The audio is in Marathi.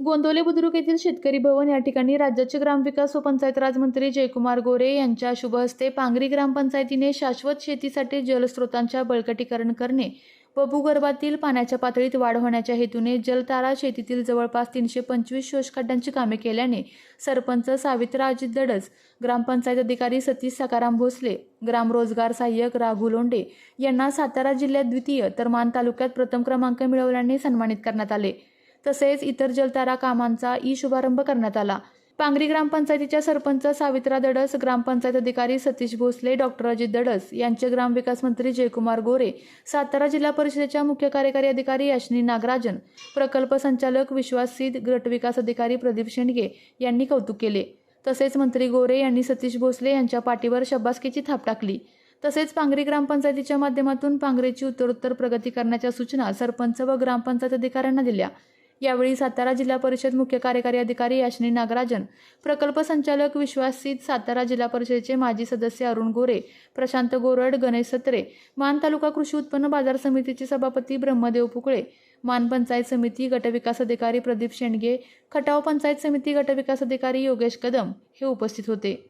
गोंदवले बुद्रुक येथील शेतकरी भवन या ठिकाणी राज्याचे ग्रामविकास व पंचायत राज मंत्री जयकुमार गोरे यांच्या शुभ हस्ते पांगरी ग्रामपंचायतीने शाश्वत शेतीसाठी जलस्रोतांच्या बळकटीकरण करणे व भूगर्भातील पाण्याच्या पातळीत वाढ होण्याच्या हेतूने जलतारा शेतीतील जवळपास तीनशे पंचवीस शोषखड्ड्यांची कामे केल्याने सरपंच सावित्रा अजित दडस ग्रामपंचायत अधिकारी सतीश सकाराम भोसले ग्रामरोजगार सहाय्यक राघू लोंडे यांना सातारा जिल्ह्यात द्वितीय तर मान तालुक्यात प्रथम क्रमांक मिळवल्याने सन्मानित करण्यात आले. तसेच इतर जलतारा कामांचा ई शुभारंभ करण्यात आला. पांगरी ग्रामपंचायतीच्या सरपंच सावित्रा दडस ग्रामपंचायत अधिकारी सतीश भोसले डॉक्टर अजित दडस यांचे ग्रामविकास मंत्री जयकुमार गोरे सातारा जिल्हा परिषदेच्या मुख्य कार्यकारी अधिकारी अश्विनी नागराजन प्रकल्प संचालक विश्वास सिद्ध गटविकास अधिकारी प्रदीप शेंडगे यांनी कौतुक केले. तसेच मंत्री गोरे यांनी सतीश भोसले यांच्या पाठीवर शब्बासकीची थाप टाकली. तसेच पांगरी ग्रामपंचायतीच्या माध्यमातून पांगरीची उत्तरोत्तर प्रगती करण्याच्या सूचना सरपंच व ग्रामपंचायत अधिकाऱ्यांना दिल्या. यावेळी सातारा जिल्हा परिषद मुख्य कार्यकारी अधिकारी याशनी नागराजन प्रकल्प संचालक विश्वासित सातारा जिल्हा परिषदेचे माजी सदस्य अरुण गोरे प्रशांत गोरड गणेश सत्रे मान तालुका कृषी उत्पन्न बाजार समितीचे सभापती ब्रह्मदेव पुकळे मान पंचायत समिती गटविकास अधिकारी प्रदीप शेंडगे खटाव पंचायत समिती गटविकास अधिकारी योगेश कदम हे उपस्थित होते.